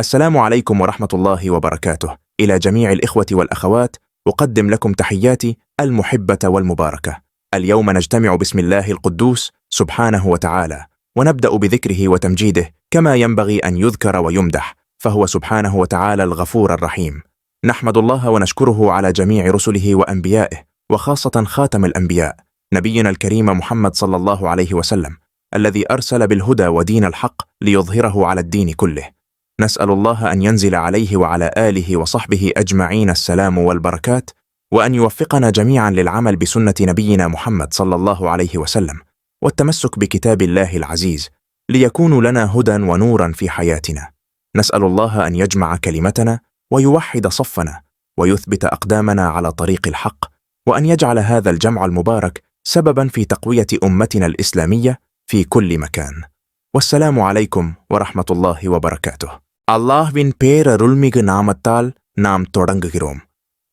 السلام عليكم ورحمة الله وبركاته. إلى جميع الإخوة والأخوات أقدم لكم تحياتي المحبة والمباركة. اليوم نجتمع باسم الله القدوس سبحانه وتعالى ونبدأ بذكره وتمجيده كما ينبغي أن يذكر ويمدح فهو سبحانه وتعالى الغفور الرحيم. نحمد الله ونشكره على جميع رسله وأنبيائه وخاصة خاتم الأنبياء نبينا الكريم محمد صلى الله عليه وسلم الذي أرسل بالهدى ودين الحق ليظهره على الدين كله. نسأل الله أن ينزل عليه وعلى آله وصحبه أجمعين السلام والبركات وأن يوفقنا جميعا للعمل بسنة نبينا محمد صلى الله عليه وسلم والتمسك بكتاب الله العزيز ليكون لنا هدى ونورا في حياتنا. نسأل الله أن يجمع كلمتنا ويوحد صفنا ويثبت أقدامنا على طريق الحق وأن يجعل هذا الجمع المبارك سببا في تقوية أمتنا الإسلامية في كل مكان. والسلام عليكم ورحمة الله وبركاته. அல்லாஹ்வின் பேரருள்மிகு நாமத்தால் நாம் தொடங்குகிறோம்.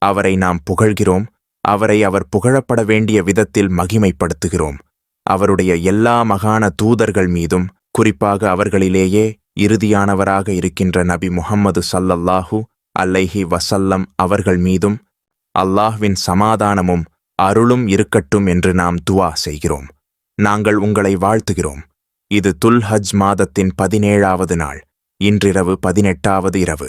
அவரை நாம் புகழ்கிறோம். அவரை அவர் புகழப்பட வேண்டிய விதத்தில் மகிமைப்படுத்துகிறோம். அவருடைய எல்லா மகான தூதர்கள் மீதும் குறிப்பாக அவர்களிலேயே இறுதியானவராக இருக்கின்ற நபி முஹம்மது சல்லல்லாஹு அல்லைஹி வசல்லம் அவர்கள் மீதும் அல்லாஹ்வின் சமாதானமும் அருளும் இருக்கட்டும் என்று நாம் துவா செய்கிறோம். நாங்கள் உங்களை வாழ்த்துகிறோம். இது துல் ஹஜ் மாதத்தின் பதினேழாவது நாள். இன்றிரவு பதினெட்டாவது இரவு.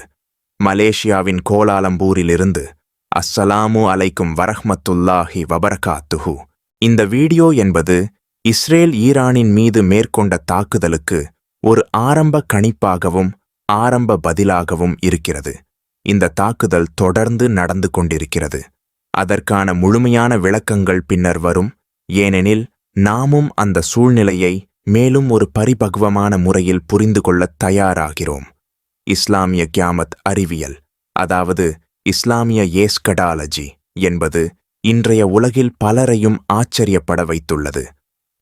மலேசியாவின் கோலாலம்பூரிலிருந்து அஸ்ஸலாமு அலைக்கும் வரஹ்மத்துல்லாஹி வபரகாத்துஹு. இந்த வீடியோ என்பது இஸ்ரேல் ஈரானின் மீது மேற்கொண்ட தாக்குதலுக்கு ஒரு ஆரம்ப கணிப்பாகவும் ஆரம்ப பதிலாகவும் இருக்கிறது. இந்த தாக்குதல் தொடர்ந்து நடந்து கொண்டிருக்கிறது. அதற்கான முழுமையான விளக்கங்கள் பின்னர் வரும். ஏனெனில் நாமும் அந்த சூழ்நிலையை மேலும் ஒரு பரிபக்வமான முறையில் புரிந்து கொள்ள தயாராகிறோம். இஸ்லாமிய கியாமத் அறிவியல் அதாவது இஸ்லாமிய ஏஸ்கடாலஜி என்பது இன்றைய உலகில் பலரையும் ஆச்சரியப்பட வைத்துள்ளது.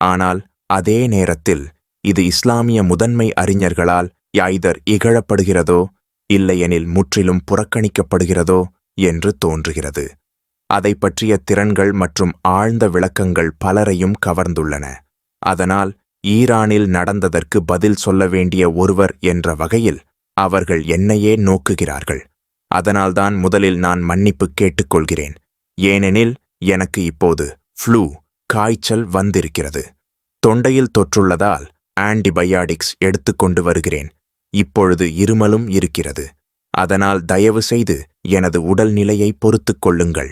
ஆனால் அதே நேரத்தில் இது இஸ்லாமிய முதன்மை அறிஞர்களால் யாய்தர் இகழப்படுகிறதோ இல்லையெனில் முற்றிலும் புறக்கணிக்கப்படுகிறதோ என்று தோன்றுகிறது. அதை பற்றிய திறன்கள் மற்றும் ஆழ்ந்த விளக்கங்கள் பலரையும் கவர்ந்துள்ளன. அதனால் ஈரானில் நடந்ததற்கு பதில் சொல்ல வேண்டிய ஒருவர் என்ற வகையில் அவர்கள் என்னையே நோக்குகிறார்கள். அதனால்தான் முதலில் நான் மன்னிப்பு கேட்டுக்கொள்கிறேன். ஏனெனில் எனக்கு இப்போது ஃப்ளூ காய்ச்சல் வந்திருக்கிறது. தொண்டையில் தொற்றுள்ளதால் ஆன்டிபயாடிக்ஸ் எடுத்துக்கொண்டு வருகிறேன். இப்பொழுது இருமலும் இருக்கிறது. அதனால் தயவு செய்து எனது உடல்நிலையை பொறுத்துக் கொள்ளுங்கள்.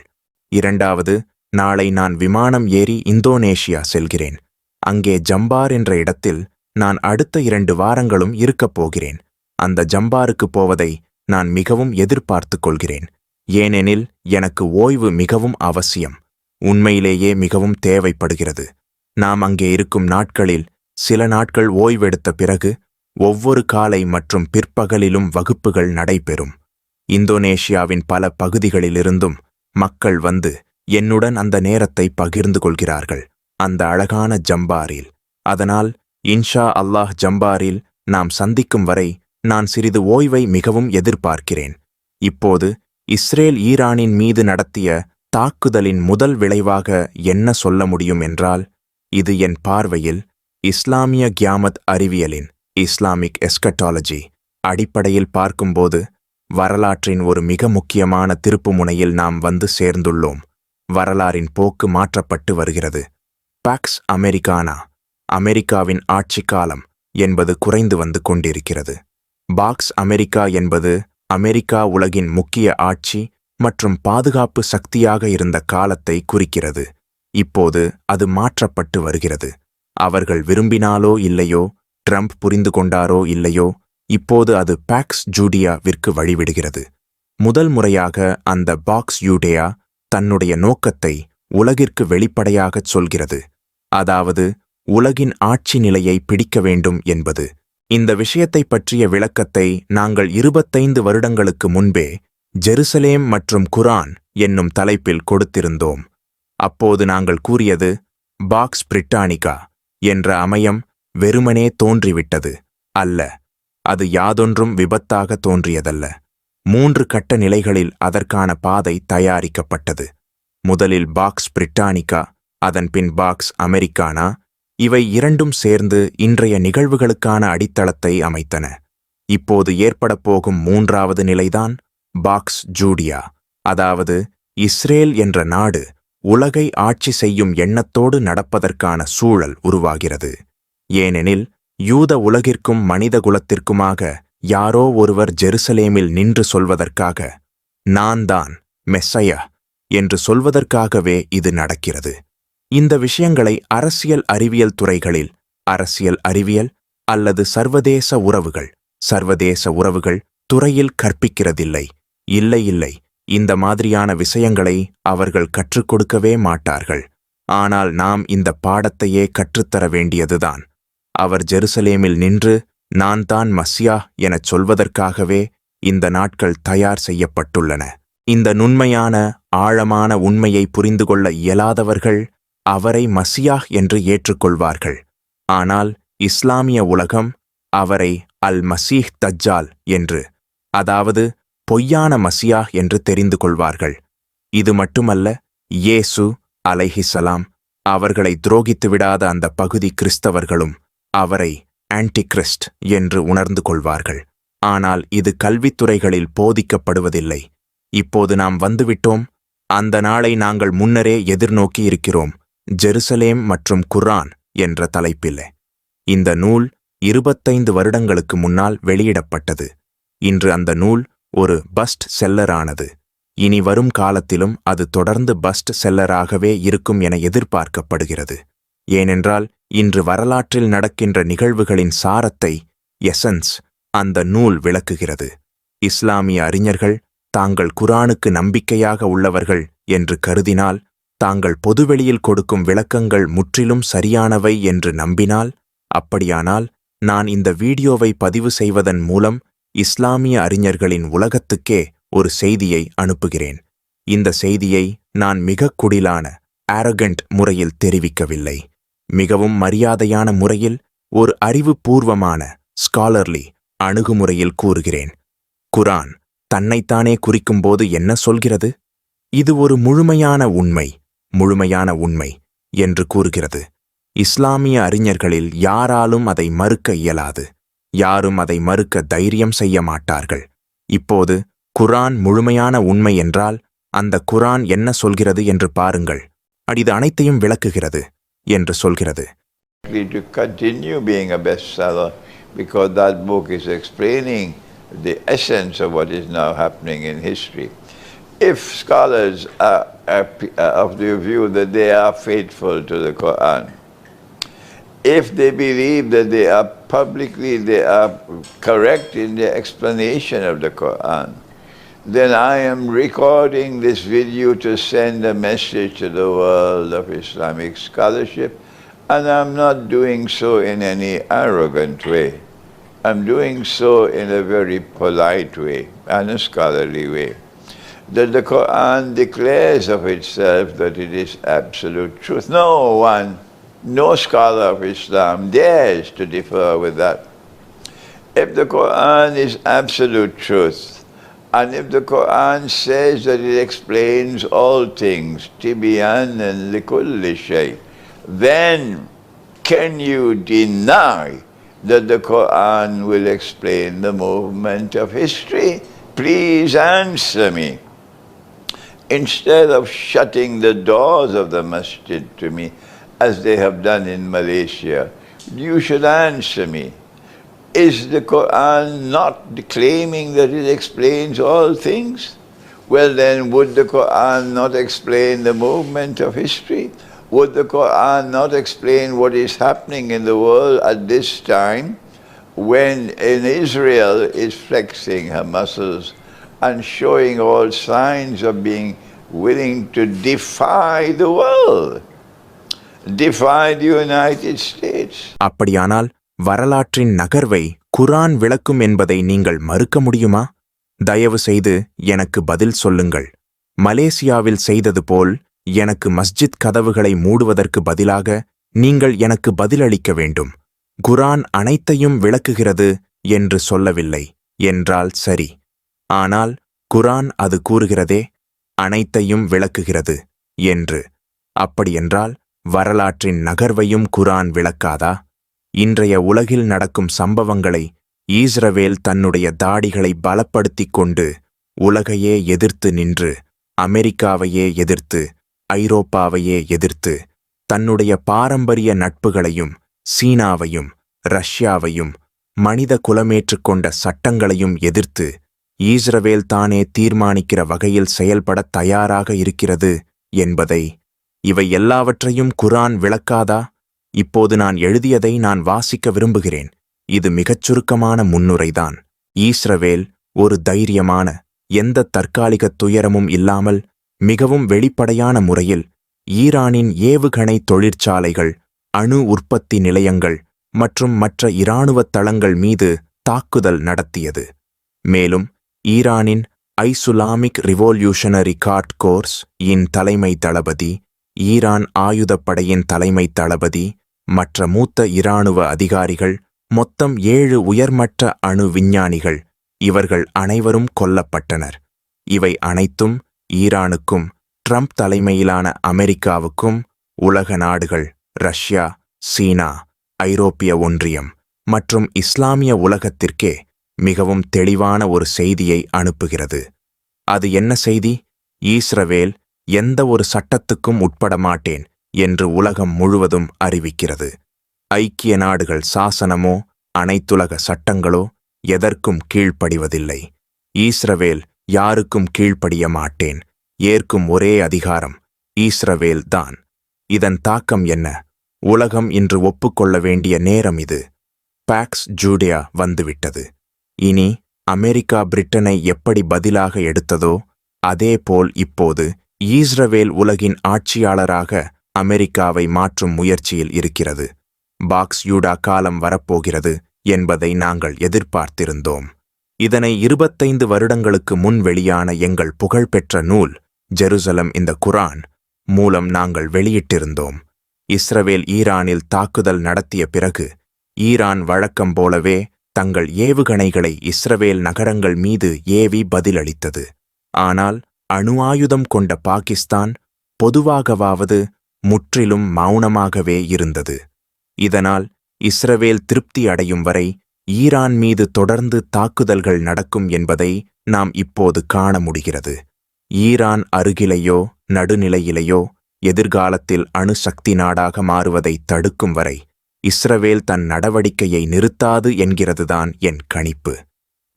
இரண்டாவது நாளை நான் விமானம் ஏறி இந்தோனேஷியா செல்கிறேன். அங்கே ஜம்பார் என்ற இடத்தில் நான் அடுத்த இரண்டு வாரங்களும் இருக்கப் போகிறேன். அந்த ஜம்பாருக்கு போவதை நான் மிகவும் எதிர்பார்த்துக் கொள்கிறேன். ஏனெனில் எனக்கு ஓய்வு மிகவும் அவசியம். உண்மையிலேயே மிகவும் தேவைப்படுகிறது. நாம் அங்கே இருக்கும் நாட்களில் சில நாட்கள் ஓய்வெடுத்த பிறகு ஒவ்வொரு காலை மற்றும் பிற்பகலிலும் வகுப்புகள் நடைபெறும். இந்தோனேஷியாவின் பல பகுதிகளிலிருந்தும் மக்கள் வந்து என்னுடன் அந்த நேரத்தை பகிர்ந்து கொள்கிறார்கள். அந்த அழகான ஜம்பாரில். அதனால் இன்ஷா அல்லாஹ் ஜம்பாரில் நாம் சந்திக்கும் வரை நான் சிறிது ஓய்வை மிகவும் எதிர்பார்க்கிறேன். இப்போது இஸ்ரேல் ஈரானின் மீது நடத்திய தாக்குதலின் முதல் விளைவாக என்ன சொல்ல முடியும் என்றால் இது என் பார்வையில் இஸ்லாமிய கியாமத் அறிவியலின் இஸ்லாமிக் எஸ்கட்டாலஜி அடிப்படையில் பார்க்கும்போது வரலாற்றின் ஒரு மிக முக்கியமான திருப்புமுனையில் நாம் வந்து சேர்ந்துள்ளோம். வரலாறின் போக்கு மாற்றப்பட்டு வருகிறது. பாக்ஸ் அமெரிக்கானா அமெரிக்காவின் ஆட்சி காலம் என்பது குறைந்து வந்து கொண்டிருக்கிறது. பாக்ஸ் அமெரிக்கா என்பது அமெரிக்கா உலகின் முக்கிய ஆட்சி மற்றும் பாதுகாப்பு சக்தியாக இருந்த காலத்தை குறிக்கிறது. இப்போது அது மாற்றப்பட்டு வருகிறது. அவர்கள் விரும்பினாலோ இல்லையோ ட்ரம்ப் புரிந்து கொண்டாரோ இல்லையோ இப்போது அது பாக்ஸ் ஜூடியாவிற்கு வழிவிடுகிறது. முதல் முறையாக அந்த பாக்ஸ் யூடேயா தன்னுடைய நோக்கத்தை உலகிற்கு வெளிப்படையாகச் சொல்கிறது. அதாவது உலகின் ஆட்சி நிலையை பிடிக்க வேண்டும் என்பது. இந்த விஷயத்தைப் பற்றிய விளக்கத்தை நாங்கள் இருபத்தைந்து வருடங்களுக்கு முன்பே ஜெருசலேம் மற்றும் குரான் என்னும் தலைப்பில் கொடுத்திருந்தோம். அப்போது நாங்கள் கூறியது பாக்ஸ் பிரிட்டானிகா என்ற அமையம் வெறுமனே தோன்றிவிட்டது அல்ல. அது யாதொன்றும் விபத்தாக தோன்றியதல்ல. மூன்று கட்ட நிலைகளில் அதற்கான பாதை தயாரிக்கப்பட்டது. முதலில் பாக்ஸ் பிரிட்டானிகா அதன்பின் பாக்ஸ் அமெரிக்கானா? இவை இரண்டும் சேர்ந்து இன்றைய நிகழ்வுகளுக்கான அடித்தளத்தை அமைத்தன. இப்போது ஏற்படப் போகும் மூன்றாவது நிலைதான் பாக்ஸ் ஜூடியா. அதாவது இஸ்ரேல் என்ற நாடு உலகை ஆட்சி செய்யும் எண்ணத்தோடு நடப்பதற்கான சூழல் உருவாகிறது. ஏனெனில் யூத உலகிற்கும் மனித குலத்திற்குமாக யாரோ ஒருவர் ஜெருசலேமில் நின்று சொல்வதற்காக நான் தான் மெஸ்ஸையா என்று சொல்வதற்காகவே இது நடக்கிறது. இந்த விஷயங்களை அரசியல் அறிவியல் துறைகளில் அரசியல் அறிவியல் அல்லது சர்வதேச உறவுகள் சர்வதேச உறவுகள் துறையில் கற்பிக்கிறதில்லை. இல்லை இல்லை. இந்த மாதிரியான விஷயங்களை அவர்கள் கற்றுக் கொடுக்கவே மாட்டார்கள். ஆனால் நாம் இந்த பாடத்தையே கற்றுத்தர வேண்டியதுதான். அவர் ஜெருசலேமில் நின்று நான் தான் மஸ்யா எனச் சொல்வதற்காகவே இந்த நாட்கள் தயார் செய்யப்பட்டுள்ளன. இந்த நுண்மையான ஆழமான உண்மையை புரிந்து கொள்ள இயலாதவர்கள் அவரை மசியாஹ் என்று ஏற்றுக்கொள்வார்கள். ஆனால் இஸ்லாமிய உலகம் அவரை அல் மசீஹ் தஜ்ஜால் என்று அதாவது பொய்யான மசியாஹ் என்று தெரிந்து கொள்வார்கள். இது மட்டுமல்ல இயேசு அலைஹிசலாம் அவர்களை துரோகித்து விடாத அந்த பகுதி கிறிஸ்தவர்களும் அவரை ஆன்டிகிறிஸ்ட் என்று உணர்ந்து கொள்வார்கள். ஆனால் இது கல்வித்துறைகளில் போதிக்கப்படுவதில்லை. இப்போது நாம் வந்துவிட்டோம். அந்த நாளை நாங்கள் முன்னரே எதிர்நோக்கி இருக்கிறோம். ஜெருசலேம் மற்றும் குர்ஆன் என்ற தலைப்பில். இந்த நூல் இருபத்தைந்து வருடங்களுக்கு முன்னால் வெளியிடப்பட்டது. இன்று அந்த நூல் ஒரு பஸ்ட் செல்லரானது இனி வரும் காலத்திலும் அது தொடர்ந்து பஸ்ட் செல்லராகவே இருக்கும் என எதிர்பார்க்கப்படுகிறது. ஏனென்றால் இன்று வரலாற்றில் நடக்கின்ற நிகழ்வுகளின் சாரத்தை எசன்ஸ் அந்த நூல் விளக்குகிறது. இஸ்லாமிய அறிஞர்கள் தாங்கள் குரானுக்கு நம்பிக்கையாக உள்ளவர்கள் என்று கருதினால் தாங்கள் பொதுவெளியில் கொடுக்கும் விளக்கங்கள் முற்றிலும் சரியானவை என்று நம்பினால் அப்படியானால் நான் இந்த வீடியோவை பதிவு செய்வதன் மூலம் இஸ்லாமிய அறிஞர்களின் உலகத்துக்கே ஒரு செய்தியை அனுப்புகிறேன். இந்த செய்தியை நான் மிகக் குடிலான ஆரகண்ட் முறையில் தெரிவிக்கவில்லை. மிகவும் மரியாதையான முறையில் ஒரு அறிவுபூர்வமான ஸ்காலர்லி அணுகுமுறையில் கூறுகிறேன். குரான் தன்னைத்தானே குறிக்கும்போது என்ன சொல்கிறது? இது ஒரு முழுமையான உண்மை. முழுமையான உண்மை என்று கூறுகிறது. இஸ்லாமிய அறிஞர்களில் யாராலும் அதை மறுக்க இயலாது. யாரும் அதை மறுக்க தைரியம் செய்ய மாட்டார்கள். இப்போது குரான் முழுமையான உண்மை என்றால் அந்த குரான் என்ன சொல்கிறது என்று பாருங்கள். அடிது அனைத்தையும் விளக்குகிறது என்று சொல்கிறது. Because that book is explaining the essence of what is now happening in history. If scholars are, are are of the view that they are faithful to the Quran, if they believe that they are publicly they are correct in their explanation of the Quran, then I am recording this video to send a message to the world of Islamic scholarship, and I'm not doing so in any arrogant way. I'm doing so in a very polite way and a scholarly way. That the Quran declares of itself that it is absolute truth. No one, no scholar of Islam dares to differ with that. If the Quran is absolute truth, and if the Quran says that it explains all things, tibyan and likulli shay, then can you deny that the Quran will explain the movement of history? Please answer me. Instead of shutting the doors of the masjid to me, as they have done in Malaysia, you should answer me. Is the Quran not claiming that it explains all things? Well, then, would the Quran not explain the movement of history? Would the Quran not explain what is happening in the world at this time when in Israel is flexing her muscles and showing all signs of being willing to defy the world, defy the United States? அப்படியானால் வரலாற்றின் நகர்வை குரான் விளக்கும் என்பதை நீங்கள் மறுக்க முடியுமா? தயவு செய்து எனக்கு பதில் சொல்லுங்கள். மலேசியாவில் செய்தது போல் எனக்கு மஸ்ஜித் கதவுகளை மூடுவதற்கு பதிலாக நீங்கள் எனக்கு பதிலளிக்க வேண்டும். குரான் அனைத்தையும் விளக்குகிறது என்று சொல்லவில்லை. என்றால் சரி. ஆனால் குரான் அது கூறுகிறதே அனைத்தையும் விளக்குகிறது என்று. அப்படியென்றால் வரலாற்றின் நகர்வையும் குரான் விளக்காதா? இன்றைய உலகில் நடக்கும் சம்பவங்களை ஈஸ்ரவேல் தன்னுடைய தாடிகளை பலப்படுத்திக் கொண்டு உலகையே எதிர்த்து நின்று அமெரிக்காவையே எதிர்த்து ஐரோப்பாவையே எதிர்த்து தன்னுடைய பாரம்பரிய நட்புகளையும் சீனாவையும் ரஷ்யாவையும் மனித குலமேற்றுக்கொண்ட சட்டங்களையும் எதிர்த்து ஈஸ்ரவேல் தானே தீர்மானிக்கிற வகையில் செயல்பட தயாராக இருக்கிறது என்பதை. இவை எல்லாவற்றையும் குரான் விளக்காதா? இப்போது நான் எழுதியதை நான் வாசிக்க விரும்புகிறேன். இது மிகச் சுருக்கமான முன்னுரைதான். ஈஸ்ரவேல் ஒரு தைரியமான எந்த தற்காலிக துயரமும் இல்லாமல் மிகவும் வெளிப்படையான முறையில் ஈரானின் ஏவுகணை தொழிற்சாலைகள் அணு உற்பத்தி நிலையங்கள் மற்றும் மற்ற இராணுவத் தளங்கள் மீது தாக்குதல் நடத்தியது. மேலும் ஈரானின் ஐசுலாமிக் ரிவோல்யூஷனரி கார்ட் கோர்ஸ் இன் தலைமை தளபதி ஈரான் ஆயுதப்படையின் தலைமை தளபதி மற்ற மூத்த இராணுவ அதிகாரிகள் மொத்தம் ஏழு உயர்மட்ட அணு விஞ்ஞானிகள் இவர்கள் அனைவரும் கொல்லப்பட்டனர். இவை அனைத்தும் ஈரானுக்கும் ட்ரம்ப் தலைமையிலான அமெரிக்காவுக்கும் உலக நாடுகள் ரஷ்யா சீனா ஐரோப்பிய ஒன்றியம் மற்றும் இஸ்லாமிய உலகத்திற்கே மிகவும் தெளிவான ஒரு செய்தியை அனுப்புகிறது. அது என்ன செய்தி? ஈஸ்ரவேல் எந்த ஒரு சட்டத்துக்கும் உட்பட மாட்டேன் என்று உலகம் முழுவதும் அறிவிக்கிறது. ஐக்கிய நாடுகள் சாசனமோ அனைத்துலக சட்டங்களோ எதற்கும் கீழ்ப்படிவதில்லை. ஈஸ்ரவேல் யாருக்கும் கீழ்ப்படிய மாட்டேன் ஏற்கும் ஒரே அதிகாரம் ஈஸ்ரவேல் தான். இதன் தாக்கம் என்ன? உலகம் இன்று ஒப்புக்கொள்ள வேண்டிய நேரம் இது. பாக்ஸ் ஜூடியா வந்துவிட்டது. இனி அமெரிக்கா பிரிட்டனை எப்படி பதிலாக எடுத்ததோ அதேபோல் இப்போது ஈஸ்ரவேல் உலகின் ஆட்சியாளராக அமெரிக்காவை மாற்றும் முயற்சியில் இருக்கிறது. பாக்ஸ் யூடா காலம் வரப்போகிறது என்பதை நாங்கள் எதிர்பார்த்திருந்தோம். இதனை இருபத்தைந்து வருடங்களுக்கு முன் வெளியான எங்கள் புகழ்பெற்ற நூல் ஜெருசலம் இந்த குரான் மூலம் நாங்கள் வெளியிட்டிருந்தோம். இஸ்ரவேல் ஈரானில் தாக்குதல் நடத்திய பிறகு ஈரான் வழக்கம் போலவே தங்கள் ஏவுகணைகளை இஸ்ரவேல் நகரங்கள் மீது ஏவி பதிலளித்தது. ஆனால் அணு ஆயுதம் கொண்ட பாகிஸ்தான் பொதுவாகவாவது முற்றிலும் மௌனமாகவே இருந்தது. இதனால் இஸ்ரவேல் திருப்தி அடையும் வரை ஈரான் மீது தொடர்ந்து தாக்குதல்கள் நடக்கும் என்பதை நாம் இப்போது காண முடிகிறது. ஈரான் அருகிலேயோ நடுநிலையிலேயோ எதிர்காலத்தில் அணுசக்தி நாடாக மாறுவதை தடுக்கும் வரை இஸ்ரவேல் தன் நடவடிக்கையை நிறுத்தாது என்கிறதுதான் என் கணிப்பு.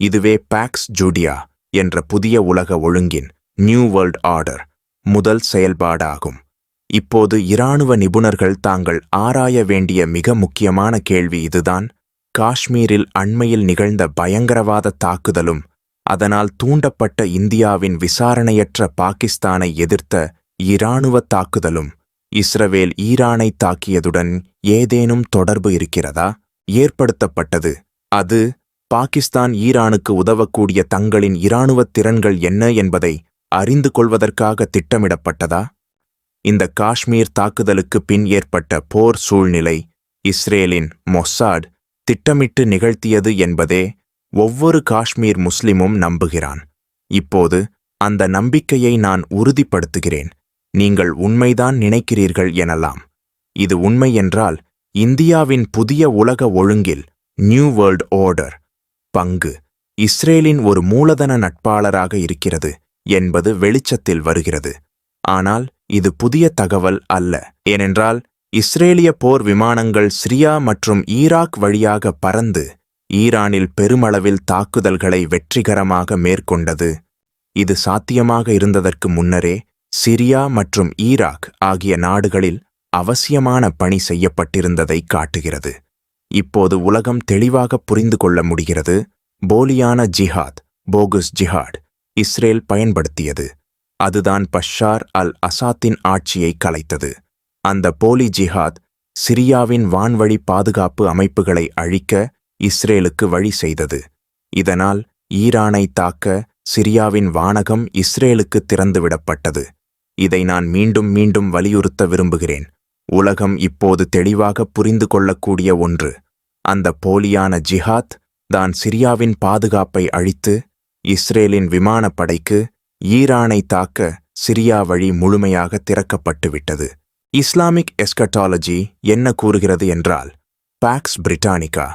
இதுவே பாக்ஸ் ஜூடியா என்ற புதிய உலக ஒழுங்கின் நியூ வேர்ல்ட் ஆர்டர் முதல் செயல்பாடாகும். இப்போது இராணுவ நிபுணர்கள் தாங்கள் ஆராய வேண்டிய மிக முக்கியமான கேள்வி இதுதான். காஷ்மீரில் அண்மையில் நிகழ்ந்த பயங்கரவாத தாக்குதலும் அதனால் தூண்டப்பட்ட இந்தியாவின் விசாரணையற்ற பாகிஸ்தானை எதிர்த்த இராணுவ தாக்குதலும் இஸ்ரவேல் ஈரானை தாக்கியதுடன் ஏதேனும் தொடர்பு இருக்கிறதா? ஏற்படுத்தப்பட்டது. அது பாகிஸ்தான் ஈரானுக்கு உதவக்கூடிய தங்களின் இராணுவத் திறன்கள் என்ன என்பதை அறிந்து கொள்வதற்காக திட்டமிடப்பட்டதா? இந்த காஷ்மீர் தாக்குதலுக்கு பின் ஏற்பட்ட போர் சூழ்நிலை இஸ்ரேலின் மொசாட் திட்டமிட்டு நிகழ்த்தியது என்பதே ஒவ்வொரு காஷ்மீர் முஸ்லிமும் நம்புகிறான். இப்போது அந்த நம்பிக்கையை நான் உறுதிப்படுத்துகிறேன். நீங்கள் உண்மைதான் நினைக்கிறீர்கள் எனலாம். இது உண்மை என்றால் இந்தியாவின் புதிய உலக ஒழுங்கில் நியூ வேர்ல்ட் ஆர்டர் பங்கு இஸ்ரேலின் ஒரு மூலதன நட்பாளராக இருக்கிறது என்பது வெளிச்சத்தில் வருகிறது. ஆனால் இது புதிய தகவல் அல்ல. ஏனென்றால் இஸ்ரேலிய போர் விமானங்கள் சிரியா மற்றும் ஈராக் வழியாக பறந்து ஈரானில் பெருமளவில் தாக்குதல்களை வெற்றிகரமாக மேற்கொண்டது. இது சாத்தியமாக இருந்ததற்கு முன்னரே சிரியா மற்றும் ஈராக் ஆகிய நாடுகளில் அவசியமான பணி செய்யப்பட்டிருந்ததை காட்டுகிறது. இப்போது உலகம் தெளிவாக புரிந்து கொள்ள முடிகிறது. போலியான ஜிஹாத் போகுஸ் ஜிஹாட் இஸ்ரேல் பயன்படுத்தியது. அதுதான் பஷார் அல் அசாத்தின் ஆட்சியை கலைத்தது. அந்த போலி ஜிஹாத் சிரியாவின் வான்வழி பாதுகாப்பு அமைப்புகளை அழிக்க இஸ்ரேலுக்கு வழி செய்தது. இதனால் ஈரானை தாக்க சிரியாவின் வானகம் இஸ்ரேலுக்கு திறந்துவிடப்பட்டது. இதை நான் மீண்டும் மீண்டும் வலியுறுத்த விரும்புகிறேன். உலகம் இப்போது தெளிவாக புரிந்து கொள்ளக்கூடிய ஒன்று. அந்த போலியான ஜிஹாத் தான் சிரியாவின் பாதுகாப்பை அழித்து இஸ்ரேலின் விமானப்படைக்கு ஈரானை தாக்க சிரியா வழி முழுமையாக திறக்கப்பட்டுவிட்டது. இஸ்லாமிக் எஸ்கட்டாலஜி என்ன கூறுகிறது என்றால் பாக்ஸ் பிரிட்டானிகா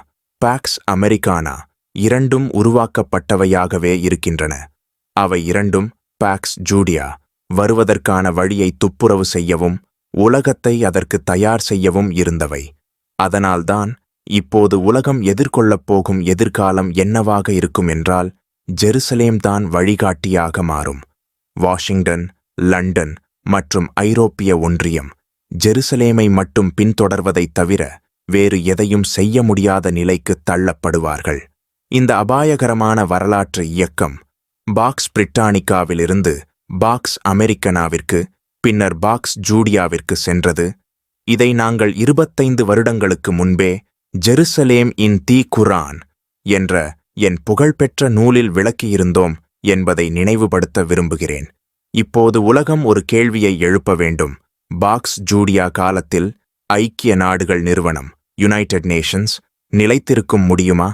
பாக்ஸ் அமெரிக்கானா இரண்டும் உருவாக்கப்பட்டவையாகவே இருக்கின்றன. அவை இரண்டும் பாக்ஸ் ஜூடியா வருவதற்கான வழியை துப்புரவு செய்யவும் உலகத்தை அதற்கு தயார் செய்யவும் இருந்தவை. அதனால்தான் இப்போது உலகம் எதிர்கொள்ளப் போகும் எதிர்காலம் என்னவாக இருக்கும் என்றால் ஜெருசலேம் தான் வழிகாட்டியாக மாறும். வாஷிங்டன் லண்டன் மற்றும் ஐரோப்பிய ஒன்றியம் ஜெருசலேமை மட்டும் பின்தொடர்வதைத் தவிர வேறு எதையும் செய்ய முடியாத நிலைக்கு தள்ளப்படுவார்கள். இந்த அபாயகரமான வரலாற்று இயக்கம் பாக்ஸ் பிரிட்டானிக்காவிலிருந்து பாக்ஸ் அமெரிக்கனாவிற்கு பின்னர் பாக்ஸ் ஜூடியாவிற்கு சென்றது. இதை நாங்கள் இருபத்தைந்து வருடங்களுக்கு முன்பே ஜெருசலேம் இன் தி குரான் என்ற என் புகழ்பெற்ற நூலில் விளக்கியிருந்தோம் என்பதை நினைவுபடுத்த விரும்புகிறேன். இப்போது உலகம் ஒரு கேள்வியை எழுப்ப வேண்டும். பாக்ஸ் ஜூடியா காலத்தில் ஐக்கிய நாடுகள் நிறுவனம் யுனைடெட் நேஷன்ஸ் நிலைத்திருக்கும் முடியுமா?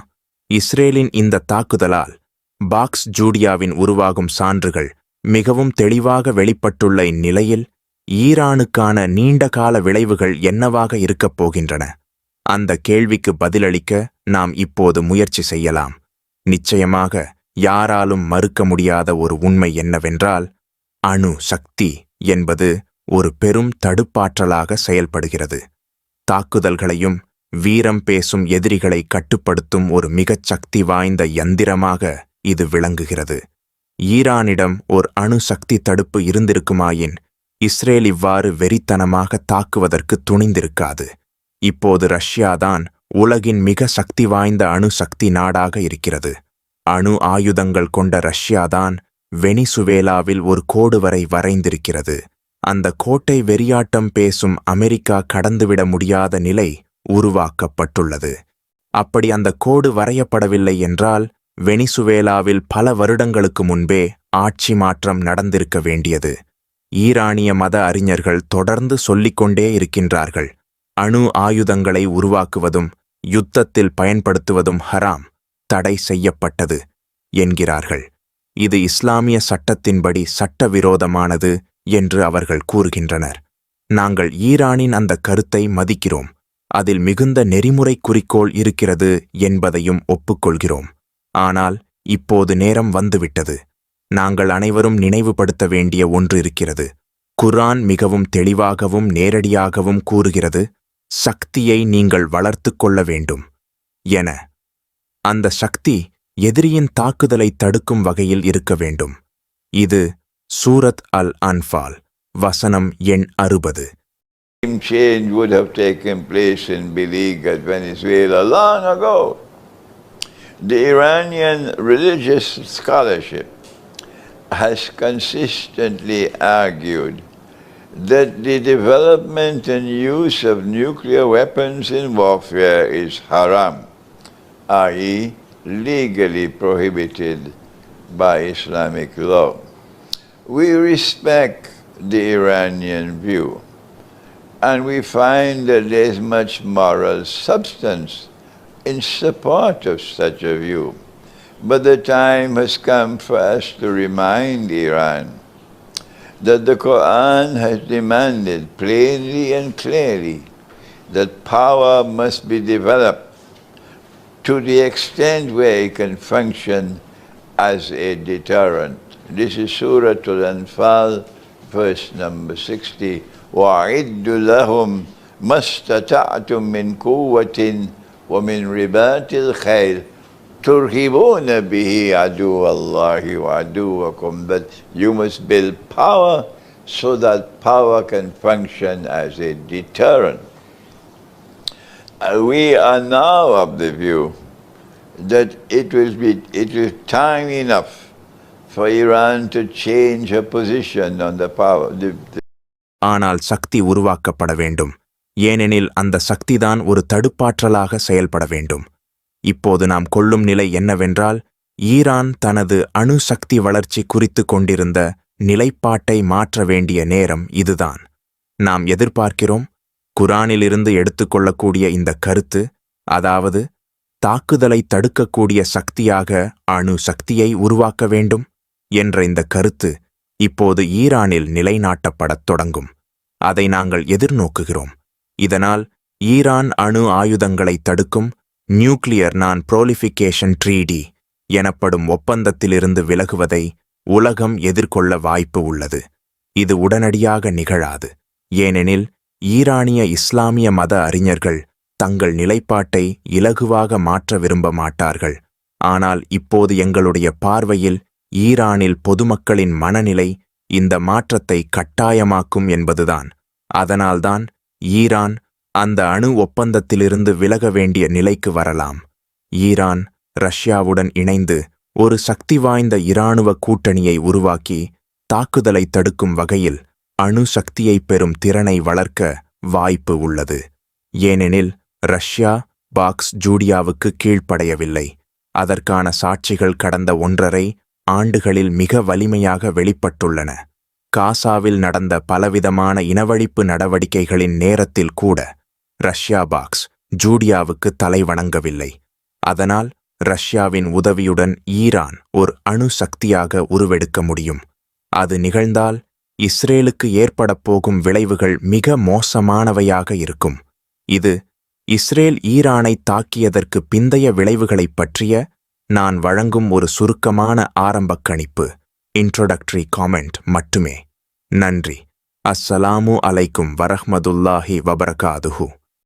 இஸ்ரேலின் இந்த தாக்குதலால் பாக்ஸ் ஜூடியாவின் உருவாகும் சான்றுகள் மிகவும் தெளிவாக வெளிப்பட்டுள்ள இந்நிலையில் ஈரானுக்கான நீண்டகால விளைவுகள் என்னவாக இருக்கப் போகின்றன? அந்த கேள்விக்கு பதிலளிக்க நாம் இப்போது முயற்சி செய்யலாம். நிச்சயமாக யாராலும் மறுக்க முடியாத ஒரு உண்மை என்னவென்றால் அணு சக்தி என்பது ஒரு பெரும் தடுப்பாற்றலாக செயல்படுகிறது. தாக்குதல்களையும் வீரம் பேசும் எதிரிகளை கட்டுப்படுத்தும் ஒரு மிகச் சக்தி வாய்ந்த யந்திரமாக இது விளங்குகிறது. ஈரானிடம் ஓர் அணு சக்தி தடுப்பு இருந்திருக்குமாயின் இஸ்ரேல் இவ்வாறு வெறித்தனமாக தாக்குவதற்கு துணிந்திருக்காது. இப்போது ரஷ்யாதான் உலகின் மிக சக்தி வாய்ந்த அணுசக்தி நாடாக இருக்கிறது. அணு ஆயுதங்கள் கொண்ட ரஷ்யாதான் வெனிசுவேலாவில் ஒரு கோடு வரை வரைந்திருக்கிறது. அந்த கோட்டை வெறியாட்டம் பேசும் அமெரிக்கா கடந்துவிட முடியாத நிலை உருவாக்கப்பட்டுள்ளது. அப்படி அந்த கோடு வரையப்படவில்லை என்றால் வெனிசுவேலாவில் பல வருடங்களுக்கு முன்பே ஆட்சி மாற்றம் நடந்திருக்க வேண்டியது. ஈரானிய மத அறிஞர்கள் தொடர்ந்து சொல்லிக்கொண்டே இருக்கின்றார்கள். அணு ஆயுதங்களை உருவாக்குவதும் யுத்தத்தில் பயன்படுத்துவதும் ஹராம் தடை செய்யப்பட்டது என்கிறார்கள். இது இஸ்லாமிய சட்டத்தின்படி சட்டவிரோதமானது என்று அவர்கள் கூறுகின்றனர். நாங்கள் ஈரானின் அந்த கருத்தை மதிக்கிறோம். அதில் மிகுந்த நெறிமுறை குறிக்கோள் இருக்கிறது என்பதையும் ஒப்புக்கொள்கிறோம். ஆனால் இப்போது நேரம் வந்துவிட்டது. நாங்கள் அனைவரும் நினைவுபடுத்த வேண்டிய ஒன்று இருக்கிறது. குர்ஆன் மிகவும் தெளிவாகவும் நேரடியாகவும் கூறுகிறது. சக்தியை நீங்கள் வளர்த்து கொள்ள வேண்டும். என. அந்த சக்தி எதிரியின் தாக்குதலை தடுக்கும் வகையில் இருக்க வேண்டும். இது சூரத் அல் அன்ஃபால் வசனம் எண் அறுபது. Change would have taken place in Belize, Venezuela long ago. The Iranian religious scholarship has consistently argued that the development and use of nuclear weapons in warfare is haram, i.e., legally prohibited by Islamic law. We respect the Iranian view and we find that there is much moral substance in support of such a view. But the time has come for us to remind Iran that the Quran has demanded plainly and clearly that power must be developed to the extent where it can function as a deterrent. This is Surah Al-Anfal, verse number 60. وَأَعِدُّ لَهُمْ مَا اسْتَطَعْتُم مِّن قُوَّةٍ وَمِن رِبَاطِ الْخَيْلِ تُرْهِبُونَ بِهِ عَدُوَّ اللَّهِ وَعَدُوَّكُمْ That you must build power so that power can function as a deterrent. Uh, we are now of the view that it will be it is time enough for Iran to change her position on the power. The, the ஆனால் சக்தி உருவாக்கப்பட வேண்டும் ஏனெனில் அந்த சக்திதான் ஒரு தடுப்பாற்றலாக செயல்பட வேண்டும். இப்போது நாம் கொள்ளும் நிலை என்னவென்றால் ஈரான் தனது அணு சக்தி வளர்ச்சி குறித்து கொண்டிருந்த நிலைப்பாட்டை மாற்ற வேண்டிய நேரம் இதுதான். நாம் எதிர்பார்க்கிறோம் குரானிலிருந்து எடுத்துக்கொள்ளக்கூடிய இந்த கருத்து அதாவது தாக்குதலை தடுக்கக்கூடிய சக்தியாக அணு சக்தியை உருவாக்க வேண்டும் என்ற இந்த கருத்து இப்போது ஈரானில் நிலைநாட்டப்படத் தொடங்கும். அதை நாங்கள் எதிர்நோக்குகிறோம். இதனால் ஈரான் அணு ஆயுதங்களை தடுக்கும் நியூக்ளியர் நான் புரோலிஃபிகேஷன் ட்ரீடி எனப்படும் ஒப்பந்தத்திலிருந்து விலகுவதை உலகம் எதிர்கொள்ள வாய்ப்பு உள்ளது. இது உடனடியாக நிகழாது. ஏனெனில் ஈரானிய இஸ்லாமிய மத அறிஞர்கள் தங்கள் நிலைப்பாட்டை இலகுவாக மாற்ற விரும்ப மாட்டார்கள். ஆனால் இப்போது எங்களுடைய பார்வையில் ஈரானில் பொதுமக்களின் மனநிலை இந்த மாற்றத்தை கட்டாயமாக்கும் என்பதுதான். அதனால்தான் ஈரான் அந்த அணு ஒப்பந்தத்திலிருந்து விலக வேண்டிய நிலைக்கு வரலாம். ஈரான் ரஷ்யாவுடன் இணைந்து ஒரு சக்தி வாய்ந்த இராணுவ கூட்டணியை உருவாக்கி தாக்குதலை தடுக்கும் வகையில் அணு சக்தியை பெறும் திறனை வளர்க்க வாய்ப்பு உள்ளது. ஏனெனில் ரஷ்யா பாக்ஸ் ஜூடியாவுக்கு கீழ்ப்படையவில்லை. அதற்கான சாட்சிகள் கடந்த ஒன்றரை ஆண்டுகளில் மிக வலிமையாக வெளிப்பட்டுள்ளன. காசாவில் நடந்த பலவிதமான இனவழிப்பு நடவடிக்கைகளின் நேரத்தில் கூட ரஷ்யா பாக்ஸ் ஜூடியாவுக்கு தலை வணங்கவில்லை. அதனால் ரஷ்யாவின் உதவியுடன் ஈரான் ஒரு அணு சக்தியாக உருவெடுக்க முடியும். அது நிகழ்ந்தால் இஸ்ரேலுக்கு ஏற்படப் போகும் விளைவுகள் மிக மோசமானவையாக இருக்கும். இது இஸ்ரேல் ஈரானை தாக்கியதற்கு பிந்தைய விளைவுகளைப் பற்றிய நான் வழங்கும் ஒரு சுருக்கமான ஆரம்பக் கணிப்பு. இன்ட்ரோடக்டரி காமெண்ட் மட்டுமே. நன்றி. அஸ்ஸலாமு அலைக்கும் வரஹ்மதுல்லாஹி வபரகாதுஹூ.